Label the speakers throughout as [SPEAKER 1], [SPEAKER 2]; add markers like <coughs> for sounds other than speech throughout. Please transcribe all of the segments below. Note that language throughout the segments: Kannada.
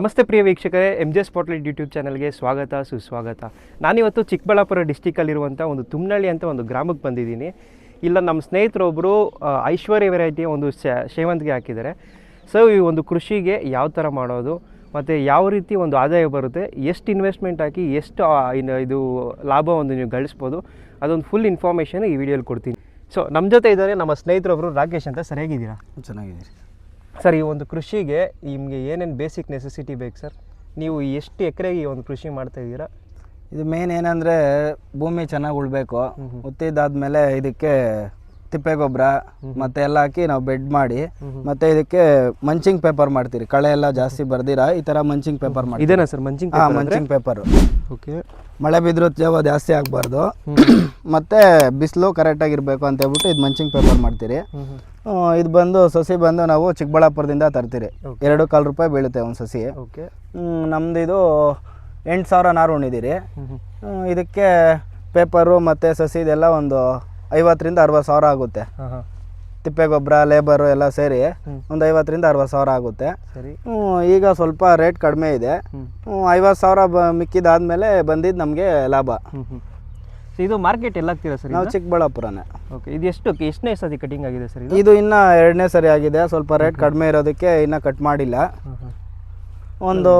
[SPEAKER 1] ನಮಸ್ತೆ ಪ್ರಿಯ ವೀಕ್ಷಕರೇ ಎಂ ಜೆ ಸ್ಪಾಟ್ಲೈಟ್ ಯೂಟ್ಯೂಬ್ ಚಾನಲ್ಗೆ ಸ್ವಾಗತ, ಸುಸ್ವಾಗತ. ನಾನಿವತ್ತು ಚಿಕ್ಕಬಳ್ಳಾಪುರ ಡಿಸ್ಟಿಕಲ್ಲಿರುವಂಥ ಒಂದು ತುಮ್ನಳ್ಳಿ ಅಂತ ಒಂದು ಗ್ರಾಮಕ್ಕೆ ಬಂದಿದ್ದೀನಿ. ಇಲ್ಲ, ನಮ್ಮ ಸ್ನೇಹಿತರೊಬ್ಬರು ಐಶ್ವರ್ಯ ವೆರೈಟಿ ಒಂದು ಸೇವಂತಿಗೆ ಹಾಕಿದ್ದಾರೆ. ಸೊ ಈ ಒಂದು ಕೃಷಿಗೆ ಯಾವ ಥರ ಮಾಡೋದು, ಮತ್ತು ಯಾವ ರೀತಿ ಒಂದು ಆದಾಯ ಬರುತ್ತೆ, ಎಷ್ಟು ಇನ್ವೆಸ್ಟ್ಮೆಂಟ್ ಹಾಕಿ, ಎಷ್ಟು ಇದು ಲಾಭ ಒಂದು ನೀವು ಗಳಿಸ್ಬೋದು, ಅದೊಂದು ಫುಲ್ ಇನ್ಫಾರ್ಮೇಷನ್ ಈ ವಿಡಿಯೋಲಿ ಕೊಡ್ತೀನಿ. ಸೊ ನಮ್ಮ ಜೊತೆ ಇದ್ದಾರೆ ನಮ್ಮ ಸ್ನೇಹಿತರೊಬ್ಬರು ರಾಕೇಶ್ ಅಂತ. ಸರಿಯಾಗಿದ್ದೀರಾ?
[SPEAKER 2] ಚೆನ್ನಾಗಿದ್ದೀರಿ.
[SPEAKER 1] ಸರ್ ಈ ಒಂದು ಕೃಷಿಗೆ ನಿಮಗೆ ಏನೇನು ಬೇಸಿಕ್ ನೆಸೆಸಿಟಿ ಬೇಕು ಸರ್ ನೀವು ಎಷ್ಟು ಎಕರೆಗೆ ಈ ಒಂದು ಕೃಷಿ ಮಾಡ್ತಾ ಇದ್ದೀರಾ?
[SPEAKER 2] ಇದು ಮೇನ್ ಏನಂದರೆ ಭೂಮಿ ಚೆನ್ನಾಗಿ ಉಳ್ಬೇಕು. ಉತ್ತಿದ್ದಾದ್ಮೇಲೆ ಇದಕ್ಕೆ ತಿಪ್ಪೆ ಗೊಬ್ಬರ ಮತ್ತೆ ಎಲ್ಲ ಹಾಕಿ ನಾವು ಬೆಡ್ ಮಾಡಿ ಮತ್ತೆ ಇದಕ್ಕೆ ಮಂಚಿಂಗ್ ಪೇಪರ್ ಮಾಡ್ತೀರಿ. ಕಳೆ ಎಲ್ಲ ಜಾಸ್ತಿ ಬರ್ದಿರ ಈ ತರ ಮಂಚಿಂಗ್ ಪೇಪರ್ ಮಾಡಿ
[SPEAKER 1] ಇದೇನಾ ಸರ್ ಮಂಚಿಂಗ್
[SPEAKER 2] ಆ ಮಂಚಿಂಗ್ ಪೇಪರು
[SPEAKER 1] ಓಕೆ.
[SPEAKER 2] ಮಳೆ ಬಿದ್ದರೂ ತೇವ ಜಾಸ್ತಿ ಆಗಬಾರ್ದು. <coughs> ಮತ್ತೆ ಬಿಸಿಲು ಕರೆಕ್ಟಾಗಿರಬೇಕು ಅಂತ ಹೇಳ್ಬಿಟ್ಟು ಇದು ಮಂಚಿಂಗ್ ಪೇಪರ್ ಮಾಡ್ತೀರಿ. ಇದು ಬಂದು ಸಸಿ ಬಂದು ನಾವು ಚಿಕ್ಕಬಳ್ಳಾಪುರದಿಂದ ತರ್ತೀರಿ. ಎರಡು ಕಾಲು ರೂಪಾಯಿ ಬೀಳುತ್ತೆ ಒಂದು ಸಸಿ. ನಮ್ದು ಇದು ಎಂಟು ಸಾವಿರ ನಾರು ಉಣಿದಿರಿ. ಇದಕ್ಕೆ ಪೇಪರು ಮತ್ತು ಸಸಿ ಇದೆಲ್ಲ ಒಂದು ಐವತ್ತರಿಂದ ಅರವತ್ತು ಸಾವಿರ ಆಗುತ್ತೆ. ತಿಪ್ಪೆ ಗೊಬ್ಬರ ಲೇಬರು ಎಲ್ಲ ಸೇರಿ ಒಂದು ಐವತ್ತರಿಂದ ಅರವತ್ತು ಸಾವಿರ ಆಗುತ್ತೆ.
[SPEAKER 1] ಸರಿ.
[SPEAKER 2] ಹ್ಮ್, ಈಗ ಸ್ವಲ್ಪ ರೇಟ್ ಕಡಿಮೆ ಇದೆ. ಐವತ್ತು ಸಾವಿರ ಬ ಮಿಕ್ಕಿದಾದ್ಮೇಲೆ ಬಂದಿದ್ದು ನಮಗೆ ಲಾಭ.
[SPEAKER 1] ಇದು ಮಾರ್ಕೆಟ್ ಎಲ್ಲ ಆಗ್ತೀರಾ ಸರ್
[SPEAKER 2] ನಾವು ಚಿಕ್ಕಬಳ್ಳಾಪುರನೇ.
[SPEAKER 1] ಓಕೆ ಇದು ಎಷ್ಟು ಎಷ್ಟನೇ ಸತಿ ಕಟಿಂಗ್ ಆಗಿದೆ ಸರ್ ಇದು?
[SPEAKER 2] ಇದು ಇನ್ನು ಎರಡನೇ ಸರಿ ಆಗಿದೆ. ಸ್ವಲ್ಪ ರೇಟ್ ಕಡಿಮೆ ಇರೋದಕ್ಕೆ ಇನ್ನೂ ಕಟ್ ಮಾಡಿಲ್ಲ. ಒಂದು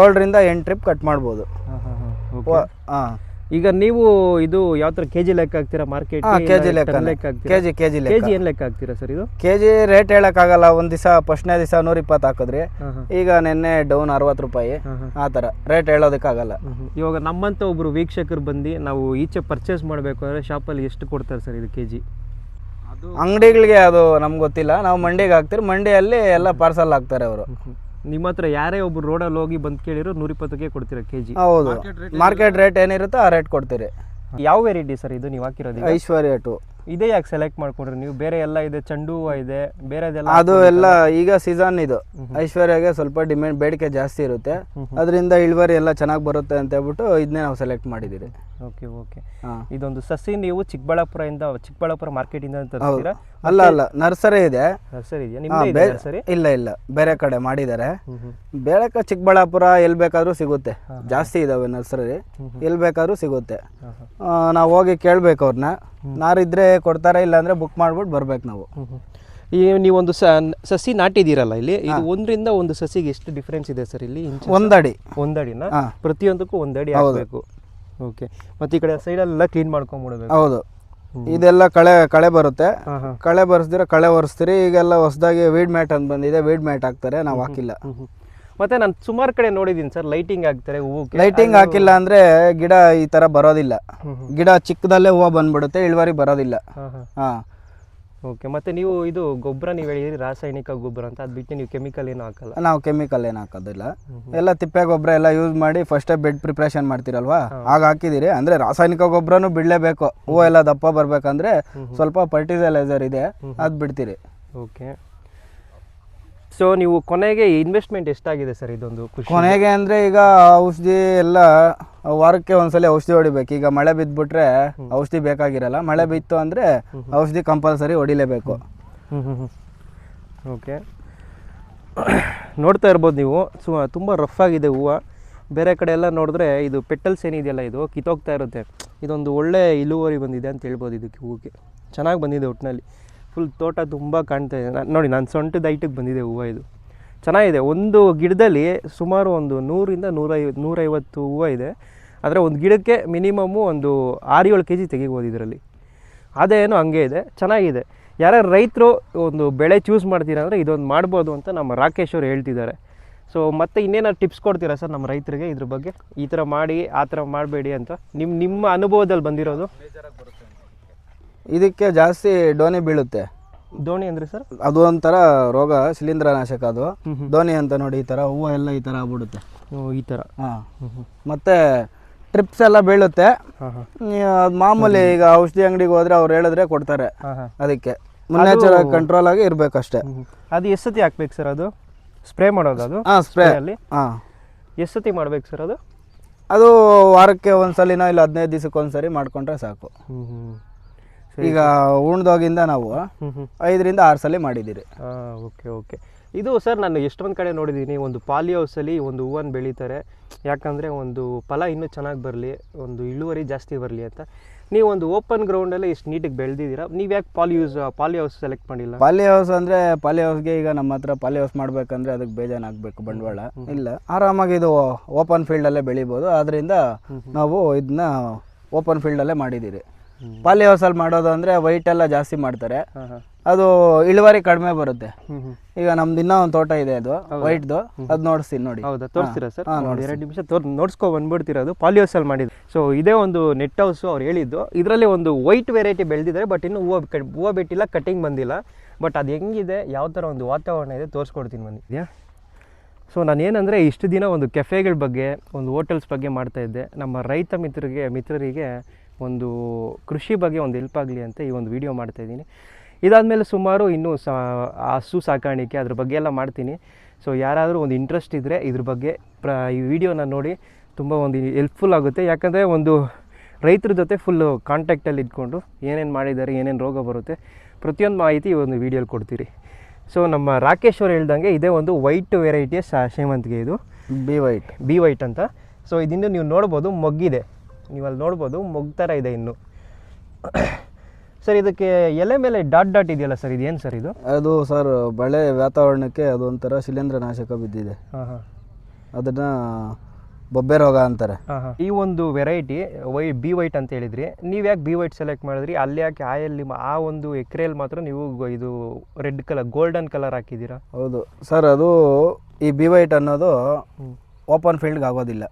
[SPEAKER 2] ಏಳರಿಂದ ಎಂಟು ಟ್ರಿಪ್ ಕಟ್ ಮಾಡ್ಬೋದು.
[SPEAKER 1] ಹಾಂ ಹಾಂ ಹಾಂ ಓಕೆ
[SPEAKER 2] ಹಾಂ.
[SPEAKER 1] ಈಗ ನೀವು ಇದು ಯಾವ ತರ ಕೆಜಿ ಲೆಕ್ಕ ಹಾಕ್ತೀರಾ ಮಾರ್ಕೆಟ್
[SPEAKER 2] ಕೆಜಿ ಕೆ ಜಿ ಲೆಕ್ಕ
[SPEAKER 1] KG KG
[SPEAKER 2] K G K G
[SPEAKER 1] K
[SPEAKER 2] ಲೆಕ್ಕ.
[SPEAKER 1] ಜಿ ಏನ್ ಲೆಕ್ಕ ಹಾಕ್ತೀರಾ ಸರ್ ಇದು?
[SPEAKER 2] ಕೆಜಿ ರೇಟ್ ಆಗಲ್ಲ ಒಂದ್ ದಿವಸ ಫಸ್ಟ್ನೇ ದಿವಸ ನೂರ ಇಪ್ಪತ್ತು ಹಾಕಿದ್ರಿ.
[SPEAKER 1] ಹಾಂ ಹಾಂ.
[SPEAKER 2] ಈಗ ನಿನ್ನೆ ಡೌನ್ ಅರವತ್ತು ರೂಪಾಯಿ.
[SPEAKER 1] ಆತರ ಹಾಂ.
[SPEAKER 2] ಆ ಥರ. ರೇಟ್ ಹೇಳೋದಕ್ಕಾಗಲ್ಲ.
[SPEAKER 1] ಆಗಲ್ಲ ಇವಾಗ ನಮ್ಮಂತ ಒಬ್ರು ವೀಕ್ಷಕರು ಬಂದು ನಾವು ಈಚೆ ಪರ್ಚೇಸ್ ಮಾಡಬೇಕು ಅಂದರೆ ಶಾಪಲ್ಲಿ ಎಷ್ಟು ಕೊಡ್ತಾರೆ ಸರ್ ಇದು ಕೆಜಿ?
[SPEAKER 2] ಅಂಗಡಿಗಳಿಗೆ ಅದು ನಮ್ಗೆ ಗೊತ್ತಿಲ್ಲ. ನಾವು ಮಂಡಿಗೆ ಹಾಕ್ತೀರಿ ಮಂಡಿಯಲ್ಲಿ ಎಲ್ಲ ಪಾರ್ಸಲ್ ಹಾಕ್ತಾರೆ ಅವರು.
[SPEAKER 1] ನಿಮ್ಮ ಹತ್ರ ಯಾರೇ ಒಬ್ರು ರೋಡಲ್ಲಿ ಹೋಗಿ ಬಂದು ಕೇಳಿರೋ ನೂರಿಪ್ಪತ್ತಕ್ಕೆ ಕೊಡ್ತೀರಾ ಕೆ ಜಿ?
[SPEAKER 2] ಹೌದು. ಮಾರ್ಕೆಟ್ ರೇಟ್ ಏನಿರುತ್ತೋ ಆ ರೇಟ್ ಕೊಡ್ತೀರಿ.
[SPEAKER 1] ಯಾವ ವೆರೈಟಿ ಸರ್ ಇದು ನೀವು ಹಾಕಿರೋದು ಈಗ?
[SPEAKER 2] ಐಶ್ವರ್ಯ ಟು.
[SPEAKER 1] ಇದೇ ಯಾಕೆ ಸೆಲೆಕ್ಟ್ ಮಾಡ್ಕೊಂಡ್ರಿ ನೀವು? ಬೇರೆ ಎಲ್ಲ ಇದೆ ಚೆಂಡು ಹೂವು ಇದೆ ಬೇರೆದೆಲ್ಲ
[SPEAKER 2] ಅದು ಎಲ್ಲ ಈಗ ಸೀಸನ್ ಇದು. ಐಶ್ವರ್ಯಗೆ ಸ್ವಲ್ಪ ಡಿಮ್ಯಾಂಡ್ ಬೇಡಿಕೆ ಜಾಸ್ತಿ ಇರುತ್ತೆ. ಅದರಿಂದ ಇಳುವರಿ ಎಲ್ಲ ಚೆನ್ನಾಗಿ ಬರುತ್ತೆ ಅಂತ ಹೇಳ್ಬಿಟ್ಟು ಇದನ್ನೇ ನಾವು ಸೆಲೆಕ್ಟ್ ಮಾಡಿದ್ದೀರಿ.
[SPEAKER 1] ಓಕೆ ಓಕೆ
[SPEAKER 2] ಹಾಂ.
[SPEAKER 1] ಇದೊಂದು ಸಸಿ ನೀವು ಚಿಕ್ಕಬಳ್ಳಾಪುರದಿಂದ ಚಿಕ್ಕಬಳ್ಳಾಪುರ ಮಾರ್ಕೆಟಿಂದ ತರ್ತೀರಾ
[SPEAKER 2] ಅಲ್ಲ ಅಲ್ಲ ನರ್ಸರಿ ಇದೆ.
[SPEAKER 1] ನರ್ಸರಿ ಇದೆಯಾ?
[SPEAKER 2] ಹಾ,
[SPEAKER 1] ನಿಮ್ಮದೇ
[SPEAKER 2] ಇಲ್ಲ ಇಲ್ಲ ಬೇರೆ ಕಡೆ ಮಾಡಿದ್ದಾರೆ. ಬೇಳೆಕ ಚಿಕ್ಕಬಳ್ಳಾಪುರ ಎಲ್ಲಿ ಬೇಕಾದ್ರೂ ಸಿಗುತ್ತೆ. ಜಾಸ್ತಿ ಇದಾವೆ ನರ್ಸರಿ. ಎಲ್ಲಿ ಬೇಕಾದ್ರೂ ಸಿಗುತ್ತೆ.
[SPEAKER 1] ಹಾಂ ಹಾಂ.
[SPEAKER 2] ನಾವು ಹೋಗಿ ಕೇಳ್ಬೇಕು ಅವ್ರನ್ನ ನಾರಿದ್ರೆ ಕೊಡ್ತಾರೆ ಇಲ್ಲಾಂದ್ರೆ ಬುಕ್ ಮಾಡ್ಬಿಟ್ಟು ಬರ್ಬೇಕು ನಾವು.
[SPEAKER 1] ಈ ನೀವೊಂದು ಸ ಸಸಿ ನಾಟಿದ್ದೀರಲ್ಲ ಇಲ್ಲಿ? ಇದು ಒಂದರಿಂದ ಒಂದು ಸಸಿಗೆ ಎಷ್ಟು ಡಿಫ್ರೆನ್ಸ್ ಇದೆ ಸರ್ ಇಲ್ಲಿ ಇಂಚು
[SPEAKER 2] ಒಂದಡಿ.
[SPEAKER 1] ಒಂದಡಿನ?
[SPEAKER 2] ಹಾ.
[SPEAKER 1] ಪ್ರತಿಯೊಂದಕ್ಕೂ ಒಂದಡಿ ಆಗಬೇಕು ಓಕೆ ಮತ್ತೆ ಈ ಕಡೆ ಸೈಡಲ್ಲೆಲ್ಲ ಕ್ಲೀನ್ ಮಾಡ್ಕೊಂಡ್ಬಿಡ್ಬೇಕು
[SPEAKER 2] ಹೌದು. ಇದೆಲ್ಲ ಕಳೆ ಕಳೆ ಬರುತ್ತೆ. ಕಳೆ ಬರ್ಸ್ದಿರ ಕಳೆ ಒರೆಸ್ತೀರಿ ಈಗೆಲ್ಲ ಹೊಸದಾಗಿ ವೀಡ್ ಮ್ಯಾಟ್ ಅಂತ ಬಂದಿದೆ ವೀಡ್ ಮ್ಯಾಟ್ ಹಾಕ್ತಾರೆ ನಾವು ಹಾಕಿಲ್ಲ.
[SPEAKER 1] ಮತ್ತೆ ನಾನು ಸುಮಾರು ಕಡೆ ನೋಡಿದ್ದೀನಿ ಸರ್ ಲೈಟಿಂಗ್ ಹಾಕ್ತಾರೆ ಹೂವು
[SPEAKER 2] ಲೈಟಿಂಗ್ ಹಾಕಿಲ್ಲ ಅಂದ್ರೆ ಗಿಡ ಈ ತರ ಬರೋದಿಲ್ಲ. ಗಿಡ ಚಿಕ್ಕದಲ್ಲೇ ಹೂವು ಬಂದ್ಬಿಡುತ್ತೆ ಇಳುವರಿ ಬರೋದಿಲ್ಲ.
[SPEAKER 1] ಹಾ. ಓಕೆ ಮತ್ತೆ ನೀವು ಇದು ಗೊಬ್ಬರ ನೀವು ಹೇಳಿದ್ರಿ ರಾಸಾಯನಿಕ ಗೊಬ್ಬರ ಅಂತ ಅದು ಬಿಟ್ಟು ನೀವು ಕೆಮಿಕಲ್ ಏನು ಹಾಕಲ್ಲ?
[SPEAKER 2] ನಾವು ಕೆಮಿಕಲ್ ಏನು ಹಾಕೋದಿಲ್ಲ. ಎಲ್ಲ ತಿಪ್ಪೆ ಗೊಬ್ಬರ ಎಲ್ಲ ಯೂಸ್ ಮಾಡಿ ಫಸ್ಟೇ ಬೆಡ್ ಪ್ರಿಪ್ರೇಷನ್ ಮಾಡ್ತೀರಲ್ವಾ? ಆಗ ಹಾಕಿದಿರಿ. ಅಂದ್ರೆ ರಾಸಾಯನಿಕ ಗೊಬ್ಬರನು ಬಿಡಲೇಬೇಕು. ಹೂವು ಎಲ್ಲ ದಪ್ಪ ಬರ್ಬೇಕಂದ್ರೆ ಸ್ವಲ್ಪ ಫರ್ಟಿಲೈಸರ್ ಇದೆ ಅದು ಬಿಡ್ತೀರಿ.
[SPEAKER 1] ಓಕೆ ಸೊ ನೀವು ಕೊನೆಗೆ ಇನ್ವೆಸ್ಟ್ಮೆಂಟ್ ಎಷ್ಟಾಗಿದೆ ಸರ್ ಇದೊಂದು
[SPEAKER 2] ಕೊನೆಗೆ ಅಂದ್ರೆ ಈಗ ಔಷಧಿ ಎಲ್ಲ ವಾರಕ್ಕೆ ಒಂದ್ಸಲ ಔಷಧಿ ಹೊಡಿಬೇಕು. ಈಗ ಮಳೆ ಬಿದ್ದುಬಿಟ್ರೆ ಔಷಧಿ ಬೇಕಾಗಿರಲ್ಲ. ಮಳೆ ಬಿತ್ತು ಅಂದ್ರೆ ಔಷಧಿ ಕಂಪಲ್ಸರಿ ಹೊಡಿಲೇಬೇಕು.
[SPEAKER 1] ಓಕೆ ನೋಡ್ತಾ ಇರ್ಬೋದು ನೀವು. ಸು ತುಂಬ ರಫ್ ಆಗಿದೆ ಹೂವು. ಬೇರೆ ಕಡೆ ಎಲ್ಲ ನೋಡಿದ್ರೆ ಇದು ಪೆಟಲ್ಸ್ ಏನಿದೆಯಲ್ಲ ಇದು? ಕಿತ್ತೋಗ್ತಾ ಇರುತ್ತೆ. ಇದೊಂದು ಒಳ್ಳೆ ಇಳುವರಿ ಬಂದಿದೆ ಅಂತ ಹೇಳ್ಬೋದು ಇದಕ್ಕೆ ಹೂವಿಗೆ. ಚೆನ್ನಾಗಿ ಬಂದಿದೆ ಒಟ್ಟಿನಲ್ಲಿ ಫುಲ್ ತೋಟ ತುಂಬ ಕಾಣ್ತಾ ಇದೆ. ನೋಡಿ, ನಾನು ಸೊಂಟದ ಐಟಿಗೆ ಬಂದಿದೆ ಹೂವು ಇದು. ಚೆನ್ನಾಗಿದೆ. ಒಂದು ಗಿಡದಲ್ಲಿ ಸುಮಾರು ಒಂದು ನೂರಿಂದ ನೂರೈ ನೂರೈವತ್ತು ಹೂವು ಇದೆ. ಆದರೆ ಒಂದು ಗಿಡಕ್ಕೆ ಮಿನಿಮಮ್ಮು ಒಂದು ಆರು ಏಳು ಕೆ ಜಿ ತೆಗಿಬೋದು ಇದರಲ್ಲಿ. ಅದೇನೋ ಹಂಗೆ ಇದೆ. ಚೆನ್ನಾಗಿದೆ. ಯಾರ್ಯಾರು ರೈತರು ಒಂದು ಬೆಳೆ ಚೂಸ್ ಮಾಡ್ತೀರಾ ಅಂದರೆ ಇದೊಂದು ಮಾಡ್ಬೋದು ಅಂತ ನಮ್ಮ ರಾಕೇಶ್ ಅವರು ಹೇಳ್ತಿದ್ದಾರೆ. ಸೊ ಮತ್ತೆ ಇನ್ನೇನಾದ್ರು ಟಿಪ್ಸ್ ಕೊಡ್ತೀರಾ ಸರ್ ನಮ್ಮ ರೈತರಿಗೆ ಇದ್ರ ಬಗ್ಗೆ? ಈ ಥರ ಮಾಡಿ, ಆ ಥರ ಮಾಡಬೇಡಿ ಅಂತ. ನಿಮ್ಮ ನಿಮ್ಮ ಅನುಭವದಲ್ಲಿ ಬಂದಿರೋದು?
[SPEAKER 2] ಇದಕ್ಕೆ ಜಾಸ್ತಿ ಡೋನಿ ಬೀಳುತ್ತೆ.
[SPEAKER 1] ದೋಣಿ ಅಂದ್ರೆ ಸರ್?
[SPEAKER 2] ಅದು ಒಂಥರ ರೋಗ ಶಿಲೀಂಧ್ರನಾಶಕ ಅದು. ದೋಣಿ ಅಂತ ನೋಡಿ ಈ ಥರ ಹೂವು ಎಲ್ಲ ಈ ಥರ ಆಗ್ಬಿಡುತ್ತೆ.
[SPEAKER 1] ಈ ತರ
[SPEAKER 2] ಹಾಂ. ಮತ್ತೆ ಟ್ರಿಪ್ಸ್ ಎಲ್ಲ ಬೀಳುತ್ತೆ.
[SPEAKER 1] ಅದು ಹಾಂ.
[SPEAKER 2] ಈ ಅದ್ ಮಾಮೂಲಿ ಈಗ ಔಷಧಿ ಅಂಗಡಿಗೆ ಹೋದ್ರೆ ಅವ್ರು ಹೇಳಿದ್ರೆ ಕೊಡ್ತಾರೆ.
[SPEAKER 1] ಹಾಂ ಹಾಂ.
[SPEAKER 2] ಅದಕ್ಕೆ. ಮುನ್ನೆಚ್ಚರ ಕಂಟ್ರೋಲ್ ಆಗಿ ಇರಬೇಕಷ್ಟೇ.
[SPEAKER 1] ಅದು ಎಷ್ಟು ಸತಿ ಹಾಕ್ಬೇಕು ಸರ್ ಅದು? ಸ್ಪ್ರೇ ಮಾಡೋದು ಅದು?
[SPEAKER 2] ಹಾಂ ಸ್ಪ್ರೇ
[SPEAKER 1] ಅಲ್ಲಿ?
[SPEAKER 2] ಹಾಂ.
[SPEAKER 1] ಎಷ್ಟು ಸತಿ ಮಾಡ್ಬೇಕು ಸರ್ ಅದು?
[SPEAKER 2] ಅದು ವಾರಕ್ಕೆ ಒಂದ್ಸಲಿನೋ ಇಲ್ಲ ಹದಿನೈದು ದಿವಸಕ್ಕೆ ಒಂದ್ಸರಿ ಮಾಡ್ಕೊಂಡ್ರೆ ಸಾಕು. ಈಗ ಉಣ್ದೋಗಿಂದ ನಾವು ಐದರಿಂದ ಆರು ಸಲ ಮಾಡಿದ್ದೀರಿ.
[SPEAKER 1] Okay okay. ಇದು ಸರ್ ನಾನು ಎಷ್ಟೊಂದು ಕಡೆ ನೋಡಿದ್ದೀನಿ ಒಂದು ಪಾಲಿ ಹೌಸಲ್ಲಿ ಒಂದು ಹೂವನ್ನು ಬೆಳೀತಾರೆ. ಯಾಕಂದರೆ ಒಂದು ಫಲ ಇನ್ನೂ ಚೆನ್ನಾಗಿ ಬರಲಿ ಒಂದು ಇಳುವರಿ ಜಾಸ್ತಿ ಬರಲಿ ಅಂತ. ನೀವು ಒಂದು ಓಪನ್ ಗ್ರೌಂಡಲ್ಲಿ ಇಷ್ಟು ನೀಟಿಗೆ ಬೆಳೆದಿದ್ದೀರಾ? ನೀವು ಯಾಕೆ poly use poly house select ಮಾಡಿಲ್ಲ?
[SPEAKER 2] ಪಾಲಿ ಹೌಸ್ ಅಂದರೆ ಪಾಲಿ ಹೌಸ್ಗೆ ಈಗ ನಮ್ಮ ಹತ್ರ ಪಾಲಿ ಹೌಸ್ ಮಾಡಬೇಕಂದ್ರೆ ಅದಕ್ಕೆ ಬೇಜಾನ್ ಆಗಬೇಕು ಬಂಡವಾಳ. ಇಲ್ಲ ಆರಾಮಾಗಿ ಇದು ಓಪನ್ ಫೀಲ್ಡಲ್ಲೇ ಬೆಳಿಬೋದು. ಆದ್ದರಿಂದ ನಾವು ಇದನ್ನ ಓಪನ್ ಫೀಲ್ಡಲ್ಲೇ ಮಾಡಿದ್ದೀರಿ. ಪಾಲಿ ಹೌಸಲ್ಲಿ ಮಾಡೋದು ಅಂದರೆ ವೈಟ್ ಎಲ್ಲ ಜಾಸ್ತಿ ಮಾಡ್ತಾರೆ. ಅದು ಇಳುವರಿ ಕಡಿಮೆ ಬರುತ್ತೆ. ಈಗ ನಮ್ದು ಇನ್ನೂ ಒಂದು ತೋಟ ಇದೆ ಅದು ವೈಟ್ದು ಅದು ನೋಡಿಸ್ತೀನಿ ನೋಡಿ.
[SPEAKER 1] ಹೌದಾ? ತೋರಿಸ್ತೀರಾ ಸರ್? ನೋಡಿ ಎರಡು ನಿಮಿಷ ತೋರ್ ನೋಡ್ಸ್ಕೊ ಬಂದ್ಬಿಡ್ತೀರಾ ಅದು ಪಾಲಿ ಹೌಸಲ್ಲಿ ಮಾಡಿದ್ದು. ಸೊ ಇದೇ ಒಂದು ನೆಟ್ ಹೌಸು ಅವ್ರು ಹೇಳಿದ್ದು. ಇದರಲ್ಲಿ ಒಂದು ವೈಟ್ ವೆರೈಟಿ ಬೆಳೆದಿದ್ದಾರೆ ಬಟ್ ಇನ್ನೂ ಹೂವು ಹೂವು ಬಿಟ್ಟಿಲ್ಲ ಕಟಿಂಗ್ ಬಂದಿಲ್ಲ. ಬಟ್ ಅದು ಹೆಂಗಿದೆ? ಯಾವ ಥರ ಒಂದು ವಾತಾವರಣ ಇದೆ? ತೋರಿಸ್ಕೊಡ್ತೀನಿ ಬಂದಿದ್ಯಾ ಸೊ ನಾನೇನಂದರೆ ಇಷ್ಟು ದಿನ ಒಂದು ಕೆಫೆಗಳ ಬಗ್ಗೆ ಒಂದು ಹೋಟೆಲ್ಸ್ ಬಗ್ಗೆ ಮಾಡ್ತಾ ಇದ್ದೆ. ನಮ್ಮ ರೈತ ಮಿತ್ರರಿಗೆ ಮಿತ್ರರಿಗೆ ಒಂದು ಕೃಷಿ ಬಗ್ಗೆ ಒಂದು ಹೆಲ್ಪ್ ಆಗಲಿ ಅಂತ ಈ ಒಂದು ವಿಡಿಯೋ ಮಾಡ್ತಾ ಇದ್ದೀನಿ. ಇದಾದಮೇಲೆ ಸುಮಾರು ಇನ್ನೂ ಸಾ ಹಸು ಸಾಕಾಣಿಕೆ ಅದ್ರ ಬಗ್ಗೆ ಎಲ್ಲ ಮಾಡ್ತೀನಿ. ಸೊ ಯಾರಾದರೂ ಒಂದು ಇಂಟ್ರೆಸ್ಟ್ ಇದ್ದರೆ ಇದ್ರ ಬಗ್ಗೆ ಪ್ರ ಈ ವಿಡಿಯೋನ ನೋಡಿ ತುಂಬ ಒಂದು ಹೆಲ್ಪ್ಫುಲ್ ಆಗುತ್ತೆ. ಯಾಕಂದರೆ ಒಂದು ರೈತರ ಜೊತೆ ಫುಲ್ಲು ಕಾಂಟ್ಯಾಕ್ಟಲ್ಲಿ ಇದ್ಕೊಂಡು ಏನೇನು ಮಾಡಿದ್ದಾರೆ ಏನೇನು ರೋಗ ಬರುತ್ತೆ ಪ್ರತಿಯೊಂದು ಮಾಹಿತಿ ಈ ಒಂದು ವಿಡಿಯೋಲಿ ಕೊಡ್ತೀರಿ. ಸೊ ನಮ್ಮ ರಾಕೇಶ್ ಅವರು ಹೇಳ್ದಂಗೆ ಇದೇ ಒಂದು ವೈಟ್ ವೆರೈಟಿಯ ಸೇವಂತಿಗೆ ಇದು.
[SPEAKER 2] B white.
[SPEAKER 1] ಬಿ ವೈಟ್ ಅಂತ. ಸೊ ಇದನ್ನು ನೀವು ನೋಡ್ಬೋದು ಮೊಗ್ಗಿದೆ. ನೀವು ಅಲ್ಲಿ ನೋಡ್ಬೋದು ಮೊಗ್ ಥರ ಇದೆ ಇನ್ನು. ಸರ್ ಇದಕ್ಕೆ ಎಲೆ ಮೇಲೆ ಡಾಟ್ ಡಾಟ್ ಇದೆಯಲ್ಲ ಸರ್ ಇದೇನು ಸರ್ ಇದು?
[SPEAKER 2] ಅದು ಸರ್ ಬಳೆ ವಾತಾವರಣಕ್ಕೆ ಅದೊಂಥರ ಶಿಲೀಂಧ್ರ ನಾಶಕ ಬಿದ್ದಿದೆ.
[SPEAKER 1] ಹಾಂ ಹಾಂ.
[SPEAKER 2] ಅದನ್ನ ಬೊಬ್ಬೆ ರೋಗ ಅಂತಾರೆ.
[SPEAKER 1] ಈ ಒಂದು ವೆರೈಟಿ ವೈ ಬಿ ವೈಟ್ ಅಂತ ಹೇಳಿದ್ರಿ. ನೀವು ಯಾಕೆ ಬಿ ವೈಟ್ ಸೆಲೆಕ್ಟ್ ಮಾಡಿದ್ರಿ? ಅಲ್ಲಿ ಯಾಕೆ ಆಯಲ್ಲಿ ಆ ಒಂದು ಎಕ್ರೆಯಲ್ಲಿ ಮಾತ್ರ ನೀವು ಇದು ರೆಡ್ ಕಲರ್ ಗೋಲ್ಡನ್ ಕಲರ್ ಹಾಕಿದ್ದೀರಾ?
[SPEAKER 2] ಹೌದು. ಸರ್ ಅದು ಈ ಬಿ ವೈಟ್ ಅನ್ನೋದು ಓಪನ್ ಫೀಲ್ಡ್ಗೆ ಆಗೋದಿಲ್ಲ.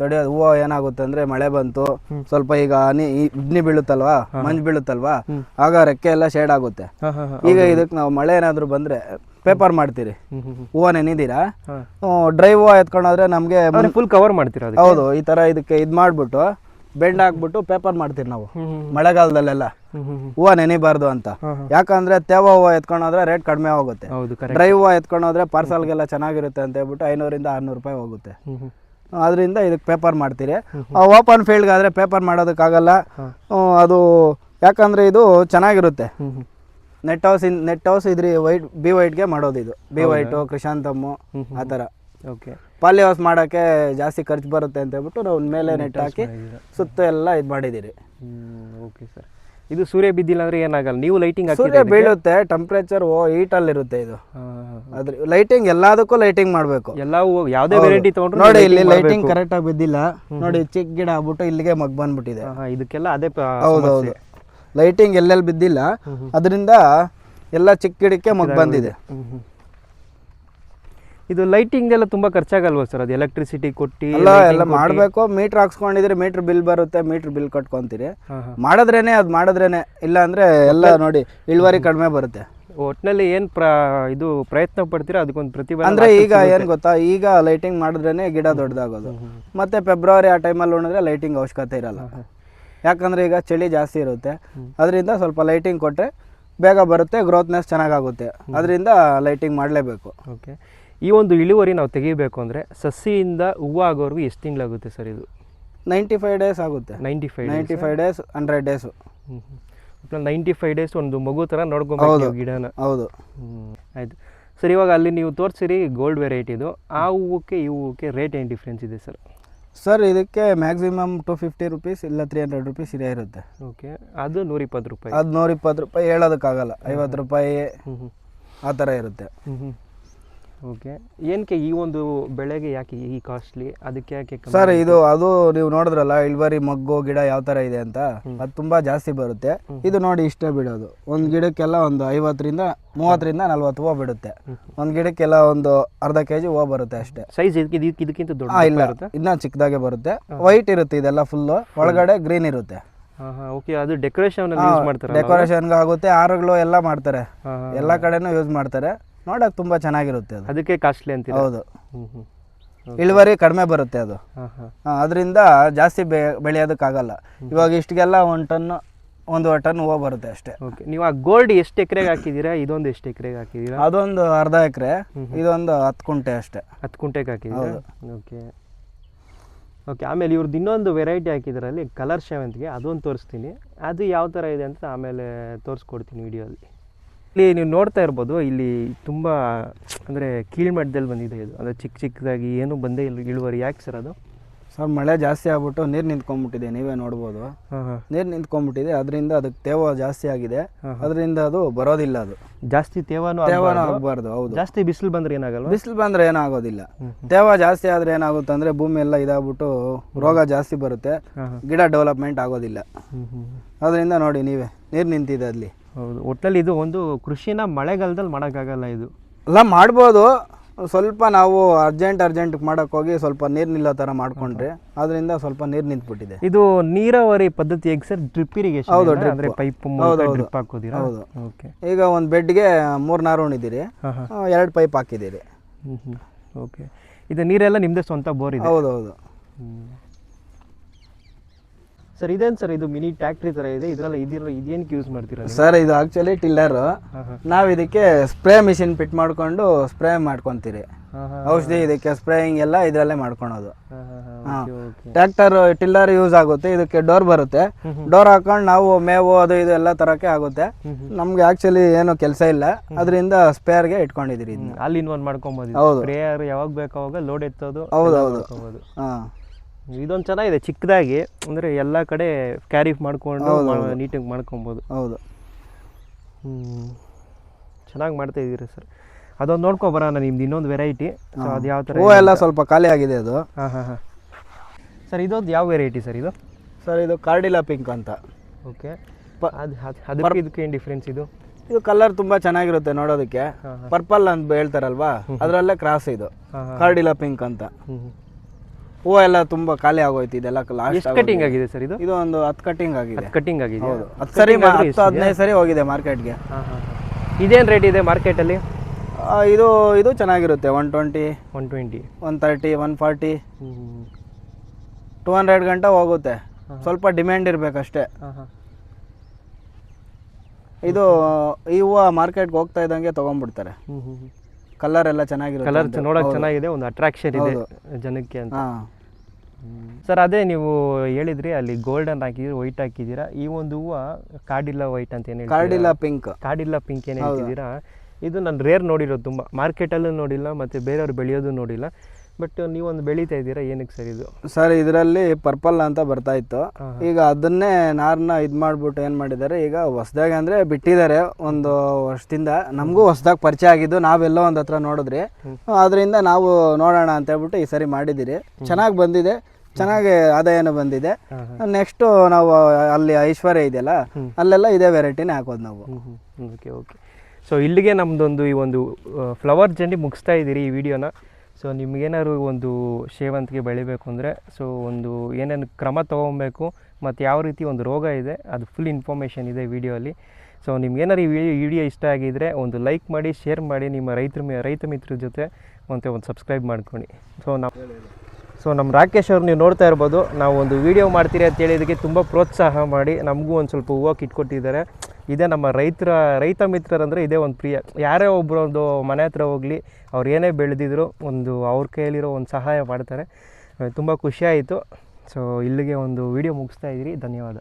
[SPEAKER 2] ತಡೆಯೋದು ಹೂವು ಏನಾಗುತ್ತೆ ಅಂದ್ರೆ ಮಳೆ ಬಂತು ಸ್ವಲ್ಪ ಈಗ ಹನಿ ಇಡ್ನಿ ಬೀಳುತ್ತಲ್ವಾ? ಮಂಜು ಬೀಳುತ್ತಲ್ವಾ? ಆಗ ರೆಕ್ಕೆ ಎಲ್ಲ ಶೇಡ್ ಆಗುತ್ತೆ. ಈಗ ಇದಕ್ಕೆ ನಾವು ಮಳೆ ಏನಾದರೂ ಬಂದ್ರೆ ಪೇಪರ್ ಮಾಡ್ತೀರಿ. ಹೂವ
[SPEAKER 1] ನೆನಿದೀರಾ
[SPEAKER 2] ಡ್ರೈ ಹೂವು ಎತ್ಕೊಂಡೋದ್ರೆ ನಮಗೆ
[SPEAKER 1] ಫುಲ್ ಕವರ್ ಮಾಡ್ತೀರಾ
[SPEAKER 2] ಹೌದು ಈ ತರ ಇದಕ್ಕೆ ಇದು ಮಾಡಿಬಿಟ್ಟು ಬೆಂಡ್ ಹಾಕ್ಬಿಟ್ಟು ಪೇಪರ್ ಮಾಡ್ತೀವಿ ನಾವು. ಮಳೆಗಾಲದಲ್ಲೆಲ್ಲ. ಹೂವು ನೆನಿಬಾರ್ದು ಅಂತ. ಯಾಕಂದ್ರೆ ತೇವ ಹೂವು ಎತ್ಕೊಂಡೋದ್ರೆ ರೇಟ್ ಕಡಿಮೆ ಹೋಗುತ್ತೆ ಡ್ರೈ ಹೂವು ಎತ್ಕೊಂಡೋದ್ರೆ ಪಾರ್ಸಲ್ಗೆಲ್ಲ ಚೆನ್ನಾಗಿರುತ್ತೆ ಅಂತ ಹೇಳ್ಬಿಟ್ಟು ಐನೂರಿಂದ ಆರ್ನೂರು ರೂಪಾಯಿ ಹೋಗುತ್ತೆ. ಅದರಿಂದ ಇದಕ್ಕೆ ಪೇಪರ್ ಮಾಡ್ತೀರಿ. ಓಪನ್ ಫೀಲ್ಡ್ಗಾದರೆ ಪೇಪರ್ ಮಾಡೋದಕ್ಕಾಗಲ್ಲ. ಅದು ಯಾಕಂದರೆ ಇದು ಚೆನ್ನಾಗಿರುತ್ತೆ. Net house in net house ಇದ್ರಿ ವೈಟ್ ಬಿ ವೈಟ್ಗೆ ಮಾಡೋದು ಇದು. ಬಿ ವೈಟು ಕ್ರಿಶಾಂತಮ್ಮು ಆ ಥರ.
[SPEAKER 1] ಓಕೆ
[SPEAKER 2] ಪಾಲಿ ಹೌಸ್ ಮಾಡೋಕ್ಕೆ ಜಾಸ್ತಿ ಖರ್ಚು ಬರುತ್ತೆ ಅಂತ ಹೇಳ್ಬಿಟ್ಟು ನಾವು ಮೇಲೆ ನೆಟ್ ಹಾಕಿ ಸುತ್ತ ಎಲ್ಲ ಇದು ಮಾಡಿದ್ದೀರಿ.
[SPEAKER 1] ಓಕೆ ಸರ್ ಇದು ಸೂರ್ಯ ಬಿದ್ದಿಲ್ಲ ಅಂದರೆ ಏನಾಗಲ್ಲ ನೀವು ಲೈಟಿಂಗ್
[SPEAKER 2] ಸೂರ್ಯ ಬೀಳುತ್ತೆ ಟೆಂಪ್ರೇಚರ್ ಓ ಹೀಟಲ್ಲಿ ಇರುತ್ತೆ ಇದು. ಅದ್ರ ಲೈಟಿಂಗ್ ಎಲ್ಲದಕ್ಕೂ ಲೈಟಿಂಗ್ ಮಾಡಬೇಕು.
[SPEAKER 1] ಎಲ್ಲ ಯಾವುದೇ ವೆರೈಟಿ ತೊಗೊಂಡ್ರು
[SPEAKER 2] ನೋಡಿ ಇಲ್ಲಿ ಲೈಟಿಂಗ್ ಕರೆಕ್ಟಾಗಿ ಬಿದ್ದಿಲ್ಲ. ನೋಡಿ ಚಿಕ್ಕ ಗಿಡ ಆಗ್ಬಿಟ್ಟು ಇಲ್ಲಿಗೆ ಮಗ್ ಬಂದ್ಬಿಟ್ಟಿದೆ.
[SPEAKER 1] ಇದಕ್ಕೆಲ್ಲ ಅದೇ
[SPEAKER 2] ಹೌದೌದು ಲೈಟಿಂಗ್ ಎಲ್ಲೆಲ್ಲಿ ಬಿದ್ದಿಲ್ಲ ಅದರಿಂದ ಎಲ್ಲ ಚಿಕ್ಕ ಗಿಡಕ್ಕೆ ಮಗ್ ಬಂದಿದೆ.
[SPEAKER 1] ಇದು ಲೈಟಿಂಗ್ ಎಲ್ಲ ತುಂಬಾ ಖರ್ಚಾಗಲ್ವಾ ಸರ್ ಅದು ಎಲೆಕ್ಟ್ರಿಸಿಟಿ ಕೊಟ್ಟಿ
[SPEAKER 2] ಎಲ್ಲ ಎಲ್ಲ ಮಾಡಬೇಕು. ಮೀಟ್ರ್ ಹಾಕ್ಸ್ಕೊಂಡಿದ್ರೆ ಮೀಟರ್ ಬಿಲ್ ಬರುತ್ತೆ ಮೀಟರ್ ಬಿಲ್ ಕಟ್ಕೊಂತೀರಿ. ಮಾಡಿದ್ರೇನೆ ಅದು ಮಾಡಿದ್ರೇನೆ. ಇಲ್ಲ ಅಂದ್ರೆ ಎಲ್ಲ ನೋಡಿ ಇಳುವರಿ ಕಡಿಮೆ ಬರುತ್ತೆ.
[SPEAKER 1] ಒಟ್ನಲ್ಲಿ ಏನು ಪ್ರ ಇದು ಪ್ರಯತ್ನ ಪಡ್ತೀರಾ? ಅದಕ್ಕೊಂದು ಪ್ರತಿಭೆ
[SPEAKER 2] ಅಂದ್ರೆ ಈಗ ಏನ್ ಗೊತ್ತಾ? ಈಗ ಲೈಟಿಂಗ್ ಮಾಡಿದ್ರೇನೆ ಗಿಡ ದೊಡ್ಡದಾಗೋದು. ಮತ್ತೆ ಫೆಬ್ರವರಿ ಆ ಟೈಮಲ್ಲಿ ಉಣಿದ್ರೆ ಲೈಟಿಂಗ್ ಅವಶ್ಯಕತೆ ಇರಲ್ಲ. ಯಾಕಂದ್ರೆ ಈಗ ಚಳಿ ಜಾಸ್ತಿ ಇರುತ್ತೆ. ಅದರಿಂದ ಸ್ವಲ್ಪ ಲೈಟಿಂಗ್ ಕೊಟ್ಟರೆ ಬೇಗ ಬರುತ್ತೆ ಗ್ರೋತ್ನೆಸ್ ಚೆನ್ನಾಗಾಗುತ್ತೆ. ಅದರಿಂದ ಲೈಟಿಂಗ್ ಮಾಡಲೇಬೇಕು.
[SPEAKER 1] ಓಕೆ ಈ ಒಂದು ಇಳುವರಿ ನಾವು ತೆಗಿಬೇಕು ಅಂದರೆ ಸಸಿಯಿಂದ ಹೂವು ಆಗೋವರೆಗೂ ಎಷ್ಟು ತಿಂಗಳಾಗುತ್ತೆ ಸರ್ ಇದು?
[SPEAKER 2] ನೈಂಟಿ ಫೈವ್ ಡೇಸ್ ಆಗುತ್ತೆ
[SPEAKER 1] ninety five
[SPEAKER 2] ninety five days hundred days
[SPEAKER 1] ninety five days ಒಂದು ಮಗು ಥರ ನೋಡ್ಕೊಬೋದು ಗಿಡನ.
[SPEAKER 2] ಹೌದು.
[SPEAKER 1] ಹ್ಞೂ ಆಯ್ತು. ಸರ್ ಇವಾಗ ಅಲ್ಲಿ ನೀವು ತೋರಿಸಿರಿ ಗೋಲ್ಡ್ ವೆರೈಟಿದು ಆ ಹೂವಕ್ಕೆ ಈ ಹೂವಕ್ಕೆ ರೇಟ್ ಏನು ಡಿಫ್ರೆನ್ಸ್ ಇದೆ ಸರ್?
[SPEAKER 2] ಸರ್ ಇದಕ್ಕೆ ಮ್ಯಾಕ್ಸಿಮಮ್ ಟು ಫಿಫ್ಟಿ ರುಪೀಸ್ ಇಲ್ಲ ತ್ರೀ ಹಂಡ್ರೆಡ್ ರುಪೀಸ್ ಇದೇ ಇರುತ್ತೆ.
[SPEAKER 1] ಓಕೆ ಅದು ನೂರಿಪ್ಪತ್ತು ರೂಪಾಯಿ.
[SPEAKER 2] ಅದು ನೂರ ಇಪ್ಪತ್ತು ರೂಪಾಯಿ ಹೇಳೋದಕ್ಕಾಗಲ್ಲ. ಐವತ್ತು ರೂಪಾಯಿ
[SPEAKER 1] ಹ್ಞೂ ಹ್ಞೂ
[SPEAKER 2] ಆ ಥರ ಇರುತ್ತೆ.
[SPEAKER 1] ಹ್ಞೂ ಹ್ಞೂ ಓಕೆ ಏನಕ್ಕೆ ಈ ಒಂದು ಬೆಳೆಗೆ ಯಾಕೆ ಈ ಕಾಸ್ಟ್ಲಿ ಅದಕ್ಕೆ ಯಾಕೆ ಕಮ್ಮಿ?
[SPEAKER 2] ಸರ್ ಇದು ಅದು ನೀವು ನೋಡಿದ್ರಲ್ಲ ಇಳುವರಿ ಮಗ್ಗು ಗಿಡ ಯಾವ ತರ ಇದೆ ಅಂತ? ಅದು ತುಂಬಾ ಜಾಸ್ತಿ ಬರುತ್ತೆ. ಇದು ನೋಡಿ ಇಷ್ಟೇ ಬಿಡೋದು. ಒಂದು ಗಿಡಕ್ಕೆಲ್ಲ ಒಂದು ಐವತ್ತರಿಂದ ಮೂವತ್ತರಿಂದ ನಲ್ವತ್ತು ಹೂವು ಬಿಡುತ್ತೆ. ಒಂದು ಗಿಡಕ್ಕೆಲ್ಲ ಒಂದು ಅರ್ಧ ಕೆಜಿ ಹೂವು ಬರುತ್ತೆ ಅಷ್ಟೇ.
[SPEAKER 1] ಸೈಜ್ ಇದಕ್ಕೆ ಇದಕ್ಕೆ ಇದಕ್ಕಿಂತ ದೊಡ್ಡ
[SPEAKER 2] ಆ, ಇಲ್ಲ. ಇನ್ನ ಚಿಕ್ಕದಾಗೆ ಬರುತ್ತೆ. ವೈಟ್ ಇರುತ್ತೆ ಇದೆಲ್ಲ ಫುಲ್ಲು ಒಳಗಡೆ ಗ್ರೀನ್ ಇರುತ್ತೆ.
[SPEAKER 1] ಹಾಂ ಹಾಂ ಓಕೆ ಅದು ಡೆಕೋರೇಷನ್ ಯೂಸ್ ಮಾಡ್ತಾರೆ
[SPEAKER 2] ಡೆಕೋರೇಷನ್ಗೆ ಆಗುತ್ತೆ ಹಾರಗಳು ಎಲ್ಲ ಮಾಡ್ತಾರೆ.
[SPEAKER 1] ಎಲ್ಲಾ ಹಾಂ
[SPEAKER 2] ಎಲ್ಲ ಕಡೆನೂ ಯೂಸ್ ಮಾಡ್ತಾರೆ. ನೋಡಕ್ ತುಂಬಾ ಚೆನ್ನಾಗಿರುತ್ತೆ ಅದು.
[SPEAKER 1] ಅದಕ್ಕೆ ಕಾಸ್ಟ್ಲಿ ಅಂತ
[SPEAKER 2] ಹೌದು.
[SPEAKER 1] ಹ್ಞೂ ಹ್ಞೂ
[SPEAKER 2] ಇಳುವರಿ ಕಡಿಮೆ ಬರುತ್ತೆ ಅದು.
[SPEAKER 1] ಹಾಂ ಹಾಂ.
[SPEAKER 2] ಅದರಿಂದ ಜಾಸ್ತಿ ಬೆ ಬೆಳೆಯೋದಕ್ಕಾಗಲ್ಲ. ಇವಾಗ ಇಷ್ಟಿಗೆಲ್ಲ ಒನ್ ಟನ್ ಒಂದು ಟನ್ ಹೂವು ಬರುತ್ತೆ ಅಷ್ಟೇ.
[SPEAKER 1] ಓಕೆ ನೀವು ಆ ಗೋಲ್ಡ್ ಎಷ್ಟು ಎಕರೆಗೆ ಹಾಕಿದ್ದೀರಾ ಇದೊಂದು ಎಷ್ಟು ಎಕರೆಗೆ ಹಾಕಿದ್ದೀರಾ
[SPEAKER 2] ಅದೊಂದು ಅರ್ಧ ಎಕರೆ ಇದೊಂದು ಹತ್ತು ಕುಂಟೆ ಅಷ್ಟೇ.
[SPEAKER 1] ಹತ್ತು ಕುಂಟೆಗೆ ಹಾಕಿದ್ದೀರಾ ಓಕೆ ಓಕೆ ಆಮೇಲೆ ಇವ್ರದ್ದು ಇನ್ನೊಂದು ವೆರೈಟಿ ಹಾಕಿದ್ರಲ್ಲಿ ಕಲರ್ ಸೇವಂತಿಗೆ ಅದೊಂದು ತೋರಿಸ್ತೀನಿ. ಅದು ಯಾವ ಥರ ಇದೆ ಅಂತ ಆಮೇಲೆ ತೋರಿಸ್ಕೊಡ್ತೀನಿ ವಿಡಿಯೋಲ್ಲಿ ಇಲ್ಲಿ ನೀವು ನೋಡ್ತಾ ಇರ್ಬೋದು ಇಲ್ಲಿ ತುಂಬ ಅಂದರೆ ಕೀಳ್ಮಟ್ಟದಲ್ಲಿ ಬಂದಿದೆ ಇದು. ಅಂದರೆ ಚಿಕ್ಕ ಚಿಕ್ಕದಾಗಿ ಏನೂ ಬಂದೇ ಇಲ್ಲ ಇಳುವರಿ. ಯಾಕೆ ಸರ್ ಅದು?
[SPEAKER 2] ಸರ್ ಮಳೆ ಜಾಸ್ತಿ ಆಗ್ಬಿಟ್ಟು ನೀರು ನಿಂತ್ಕೊಂಡ್ಬಿಟ್ಟಿದೆ ನೀವೇ ನೋಡ್ಬೋದು.
[SPEAKER 1] ಹಾಂ ಹಾಂ.
[SPEAKER 2] ನೀರು ನಿಂತ್ಕೊಂಡ್ಬಿಟ್ಟಿದೆ ಅದರಿಂದ ಅದಕ್ಕೆ ತೇವ ಜಾಸ್ತಿ ಆಗಿದೆ. ಅದರಿಂದ ಅದು ಬರೋದಿಲ್ಲ ಅದು.
[SPEAKER 1] ಜಾಸ್ತಿ ತೇವಾನು
[SPEAKER 2] ತೇವನೂ ಆಗಬಾರ್ದು? ಹೌದು.
[SPEAKER 1] ಜಾಸ್ತಿ ಬಿಸಿಲು ಬಂದ್ರೆ ಏನಾಗಲ್ವಾ?
[SPEAKER 2] ಬಿಸಿಲು ಬಂದ್ರೆ ಏನಾಗೋದಿಲ್ಲ. ತೇವ ಜಾಸ್ತಿ ಆದ್ರೆ ಏನಾಗುತ್ತೆ ಅಂದ್ರೆ ಭೂಮಿ ಎಲ್ಲ ಇದಾಗ್ಬಿಟ್ಟು ರೋಗ ಜಾಸ್ತಿ ಬರುತ್ತೆ. ಗಿಡ ಡೆವಲಪ್ಮೆಂಟ್ ಆಗೋದಿಲ್ಲ. ಅದರಿಂದ ನೋಡಿ ನೀವೇ ನೀರು ನಿಂತಿದೆ ಅಲ್ಲಿ.
[SPEAKER 1] ಹೌದು. ಒಟ್ಟಲ್ಲಿ ಇದು ಒಂದು ಕೃಷಿನ ಮಳೆಗಾಲದಲ್ಲಿ ಮಾಡೋಕ್ಕಾಗಲ್ಲ ಇದು.
[SPEAKER 2] ಎಲ್ಲ ಮಾಡ್ಬೋದು. ಸ್ವಲ್ಪ ನಾವು ಅರ್ಜೆಂಟ್ ಅರ್ಜೆಂಟ್ ಮಾಡೋಕ್ಕೋಗಿ ಹೋಗಿ ಸ್ವಲ್ಪ ನೀರು ನಿಲ್ಲೋ ಥರ ಮಾಡಿಕೊಂಡ್ರೆ ಅದರಿಂದ ಸ್ವಲ್ಪ ನೀರು ನಿಂತ್ಬಿಟ್ಟಿದೆ.
[SPEAKER 1] ಇದು ನೀರಾವರಿ ಪದ್ಧತಿ ಹೇಗೆ ಸರ್? ಡ್ರಿಪ್ ಇರಿಗೇಷನ್
[SPEAKER 2] ಹೌದು,
[SPEAKER 1] ಅಂದ್ರೆ ಪೈಪ್
[SPEAKER 2] ಹೌದು, ಹೌದು.
[SPEAKER 1] ಡ್ರಿಪ್ ಹಾಕೋದಿರ?
[SPEAKER 2] ಹೌದು.
[SPEAKER 1] ಓಕೆ
[SPEAKER 2] ಈಗ ಒಂದು ಬೆಡ್ಗೆ ಮೂರು ನಾರು ಉಣಿದಿರಿ. ಎರಡು ಪೈಪ್ ಹಾಕಿದ್ದೀರಿ
[SPEAKER 1] ಹ್ಞೂ ಹ್ಞೂ ಓಕೆ ಇದು ನೀರೆಲ್ಲ ನಿಮ್ಮದೇ ಸ್ವಂತ ಬೋರ್ ಇದೆ?
[SPEAKER 2] ಹೌದು ಹೌದು.
[SPEAKER 1] ಸರ್ ಇದೇನ್ ಸರ್ ಇದು ಮಿನಿ ಟ್ಯಾಕ್ಟ್ರಿ ತರ ಇದೆ? ಇದರಲ್ಲಿ ಇದಿರೋ ಇದೇನ್ ಯೂಸ್ ಮಾಡ್ತೀರಾ
[SPEAKER 2] ಸರ್ ಇದು ಆಕ್ಚುಲಿ ಟಿಲ್ಲರ್ ನಾವು ಇದಕ್ಕೆ ಸ್ಪ್ರೇ ಮಿಷಿನ್ ಫಿಟ್ ಮಾಡ್ಕೊಂಡು ಸ್ಪ್ರೇ ಮಾಡ್ಕೊಂತೀರಿ. ಔಷಧಿ ಇದಕ್ಕೆ ಸ್ಪ್ರೇಯಿಂಗ್ ಎಲ್ಲ ಇದ್ರಲ್ಲೇ ಮಾಡ್ಕೊಳೋದು. ಟ್ರ್ಯಾಕ್ಟರ್ ಟಿಲ್ಲರ್ ಯೂಸ್ ಆಗುತ್ತೆ. ಇದಕ್ಕೆ ಡೋರ್ ಬರುತ್ತೆ. ಡೋರ್ ಹಾಕೊಂಡು ನಾವು ಮೇವು ಅದು ಇದು ಎಲ್ಲ ತರಕ್ಕೆ ಆಗುತ್ತೆ. ನಮ್ಗೆ ಆಕ್ಚುಲಿ ಏನು ಕೆಲಸ ಇಲ್ಲ. ಅದರಿಂದ ಸ್ಪೇರ್ಗೆ ಗೆ ಇಟ್ಕೊಂಡಿದಿರಿ
[SPEAKER 1] ಅಲ್ಲಿ ಇನ್ವಾಲ್ವ್ ಮಾಡ್ಕೊಬೋದು
[SPEAKER 2] ಹೌದು.
[SPEAKER 1] ಯಾವಾಗ ಬೇಕಾವಾಗ ಲೋಡ್ ಎತ್ತೋದು
[SPEAKER 2] ಹೌದು,
[SPEAKER 1] ಹೌದು
[SPEAKER 2] ಹೌದು.
[SPEAKER 1] ಮಾಡ್ಕೊಬೋದು.
[SPEAKER 2] ಹಾಂ.
[SPEAKER 1] ಇದೊಂದು ಚೆನ್ನಾಗಿದೆ ಚಿಕ್ಕದಾಗಿ ಅಂದರೆ ಎಲ್ಲ ಕಡೆ ಕ್ಯಾರಿ ಮಾಡಿಕೊಂಡು ನೀಟಾಗಿ ಮಾಡ್ಕೊಬೋದು.
[SPEAKER 2] ಹೌದು.
[SPEAKER 1] ಹ್ಞೂ ಚೆನ್ನಾಗಿ ಮಾಡ್ತಾ ಇದ್ದೀರಿ ಸರ್. ಅದೊಂದು ನೋಡ್ಕೊ ಬರೋಣ ನಿಮ್ದು ಇನ್ನೊಂದು ವೆರೈಟಿ ಸೊ ಅದು ಯಾವ ಥರ
[SPEAKER 2] ಹೂವು ಎಲ್ಲ ಸ್ವಲ್ಪ ಖಾಲಿ ಆಗಿದೆ ಅದು.
[SPEAKER 1] ಹಾಂ ಹಾಂ ಹಾಂ. ಸರ್ ಇದೊಂದು ಯಾವ ವೆರೈಟಿ ಸರ್ ಇದು?
[SPEAKER 2] ಸರ್ ಇದು ಕಾರ್ಡಿಲಾ ಪಿಂಕ್ ಅಂತ.
[SPEAKER 1] ಓಕೆ ಅದಕ್ಕೆ ಇದಕ್ಕೆ ಏನು ಡಿಫ್ರೆನ್ಸ್ ಇದು?
[SPEAKER 2] ಇದು ಕಲರ್ ತುಂಬಾ ಚೆನ್ನಾಗಿರುತ್ತೆ ನೋಡೋದಕ್ಕೆ. ಪರ್ಪಲ್ ಅಂತ ಹೇಳ್ತಾರಲ್ವಾ? ಅದರಲ್ಲೇ ಕ್ರಾಸ್ ಇದು. ಕಾರ್ಡಿಲಾ ಪಿಂಕ್ ಅಂತ.
[SPEAKER 1] ಹ್ಞೂ
[SPEAKER 2] ಹೂವು ಎಲ್ಲ ತುಂಬಾ ಖಾಲಿ ಆಗೋಯ್ತು ಇದೆಲ್ಲ ಲಾಸ್ಟ್
[SPEAKER 1] ಎಷ್ಟು ಕಟಿಂಗ್ ಆಗಿದೆ ಸರ್ ಇದು?
[SPEAKER 2] ಇದು ಒಂದು ಹತ್ತು ಕಟಿಂಗ್ ಆಗಿದೆ.
[SPEAKER 1] ಕಟಿಂಗ್ ಆಗಿದೆ.
[SPEAKER 2] ಹೌದು. ಹತ್ತು ಸರಿ ಮಾ- ಹತ್ತು ಹದಿನೈದು ಸರಿ ಹೋಗಿದೆ ಮಾರ್ಕೆಟ್ಗೆ
[SPEAKER 1] ಇದೇನು ರೇಟ್ ಇದೆ ಮಾರ್ಕೆಟಲ್ಲಿ
[SPEAKER 2] ಇದು ಇದು ಚೆನ್ನಾಗಿರುತ್ತೆ one twenty
[SPEAKER 1] one twenty
[SPEAKER 2] one thirty one forty two hundred ಗಂಟೆ ಹೋಗುತ್ತೆ. ಸ್ವಲ್ಪ ಡಿಮ್ಯಾಂಡ್ ಇರಬೇಕಷ್ಟೇ. ಇದು ಈ ಹೂವು ಮಾರ್ಕೆಟ್ಗೆ ಹೋಗ್ತಾ ಇದ್ದಂಗೆ ತೊಗೊಂಡ್ಬಿಡ್ತಾರೆ. ಕಲರ್ ಎಲ್ಲ ಚೆನ್ನಾಗಿರುತ್ತೆ
[SPEAKER 1] ಕಲರ್ ನೋಡೋಕೆ ಚೆನ್ನಾಗಿದೆ ಒಂದು ಅಟ್ರಾಕ್ಷನ್ ಇದೆ. ಜನಕ್ಕೆ ಅಂತ.
[SPEAKER 2] ಹಾಂ.
[SPEAKER 1] ಸರ್ ಅದೇ ನೀವು ಹೇಳಿದ್ರಿ ಅಲ್ಲಿ ಗೋಲ್ಡನ್ ಹಾಕಿದ್ರಿ ವೈಟ್ ಹಾಕಿದ್ದೀರಾ? ಈ ಒಂದು ಹೂವು ಕಾಡಿಲ್ಲ ವೈಟ್ ಅಂತ ಏನು
[SPEAKER 2] ಕಾಡಿಲ್ಲ ಪಿಂಕ್
[SPEAKER 1] ಕಾಡಿಲ್ಲ ಪಿಂಕ್ ಏನು ಹೇಳ್ತಿದ್ದೀರಾ? ಇದು ನಾನು ರೇರ್ ನೋಡಿರೋದು ತುಂಬ. ಮಾರ್ಕೆಟಲ್ಲೂ ನೋಡಿಲ್ಲ ಮತ್ತು ಬೇರೆಯವ್ರು ಬೆಳೆಯೋದು ನೋಡಿಲ್ಲ. ಬಟ್ ನೀವೊಂದು ಬೆಳೀತಾ ಇದ್ದೀರಾ? ಏನಕ್ಕೆ ಸರ್ ಇದು?
[SPEAKER 2] ಸರ್ ಇದರಲ್ಲಿ ಪರ್ಪಲ್ ಅಂತ ಬರ್ತಾ ಇತ್ತು. ಈಗ ಅದನ್ನೇ ನಾರನ್ನ ಇದು ಮಾಡ್ಬಿಟ್ಟು ಏನು ಮಾಡಿದ್ದಾರೆ ಈಗ ಹೊಸ್ದಾಗಿ ಅಂದರೆ ಬಿಟ್ಟಿದ್ದಾರೆ ಒಂದು ವರ್ಷದಿಂದ. ನಮಗೂ ಹೊಸ್ದಾಗಿ ಪರಿಚಯ ಆಗಿದ್ದು ನಾವೆಲ್ಲೋ ಒಂದು ಹತ್ರ ನೋಡಿದ್ರಿ. ಅದರಿಂದ ನಾವು ನೋಡೋಣ ಅಂತ ಹೇಳ್ಬಿಟ್ಟು ಈ ಸರಿ ಮಾಡಿದ್ದೀರಿ. ಚೆನ್ನಾಗಿ ಬಂದಿದೆ. ಚೆನ್ನಾಗಿ ಆದಾಯನೂ ಬಂದಿದೆ. ನೆಕ್ಸ್ಟು ನಾವು ಅಲ್ಲಿ ಐಶ್ವರ್ಯ ಇದೆಯಲ್ಲ ಅಲ್ಲೆಲ್ಲ ಇದೇ ವೆರೈಟಿನೇ ಹಾಕೋದು ನಾವು.
[SPEAKER 1] ಓಕೆ ಓಕೆ ಸೊ ಇಲ್ಲಿಗೆ ನಮ್ಮದೊಂದು ಈ ಒಂದು ಫ್ಲವರ್ ಜರ್ನಿ ಮುಗಿಸ್ತಾ ಇದ್ದೀರಿ ಈ ವಿಡಿಯೋನ ಸೊ ನಿಮಗೇನಾದ್ರು ಒಂದು ಸೇವಂತಿಗೆ ಬೆಳಿಬೇಕು ಅಂದರೆ ಸೊ ಒಂದು ಏನೇನು ಕ್ರಮ ತೊಗೊಬೇಕು ಮತ್ತು ಯಾವ ರೀತಿ ಒಂದು ರೋಗ ಇದೆ ಅದು ಫುಲ್ ಇನ್ಫಾರ್ಮೇಷನ್ ಇದೆ ವಿಡಿಯೋಲಿ. ಸೊ ನಿಮ್ಗೇನಾದ್ರು ಈ ವಿಡಿಯೋ ಇಷ್ಟ ಆಗಿದ್ದರೆ ಒಂದು ಲೈಕ್ ಮಾಡಿ ಶೇರ್ ಮಾಡಿ ನಿಮ್ಮ ರೈತರ ಮಿ ರೈತ ಮಿತ್ರ ಜೊತೆ ಮತ್ತು ಒಂದು ಸಬ್ಸ್ಕ್ರೈಬ್ ಮಾಡ್ಕೊಳ್ಳಿ. ಸೊ ನಾವು ಸೊ ನಮ್ಮ ರಾಕೇಶ್ ಅವ್ರು ನೀವು ನೋಡ್ತಾ ಇರ್ಬೋದು ನಾವು ಒಂದು ವಿಡಿಯೋ ಮಾಡ್ತೀರಿ ಅಂತ ಹೇಳಿದಕ್ಕೆ ತುಂಬ ಪ್ರೋತ್ಸಾಹ ಮಾಡಿ ನಮಗೂ ಒಂದು ಸ್ವಲ್ಪ ಹೂವಕ್ಕೆ ಇಟ್ಕೊಟ್ಟಿದ್ದಾರೆ ಇದೇ ನಮ್ಮ ರೈತರ, ರೈತ ಮಿತ್ರರಂದರೆ ಇದೇ ಒಂದು ಪ್ರಿಯ. ಯಾರೇ ಒಬ್ಬರು ಒಂದು ಮನೆ ಹತ್ರ ಹೋಗಲಿ, ಅವ್ರು ಏನೇ ಬೆಳೆದಿದ್ರು ಒಂದು ಅವ್ರ ಕೈಯಲ್ಲಿರೋ ಒಂದು ಸಹಾಯ ಮಾಡ್ತಾರೆ. ತುಂಬ ಖುಷಿಯಾಯಿತು ಸೊ ಇಲ್ಲಿಗೆ ಒಂದು ವಿಡಿಯೋ ಮುಗಿಸ್ತಾ ಇದ್ದೀರಿ. ಧನ್ಯವಾದ.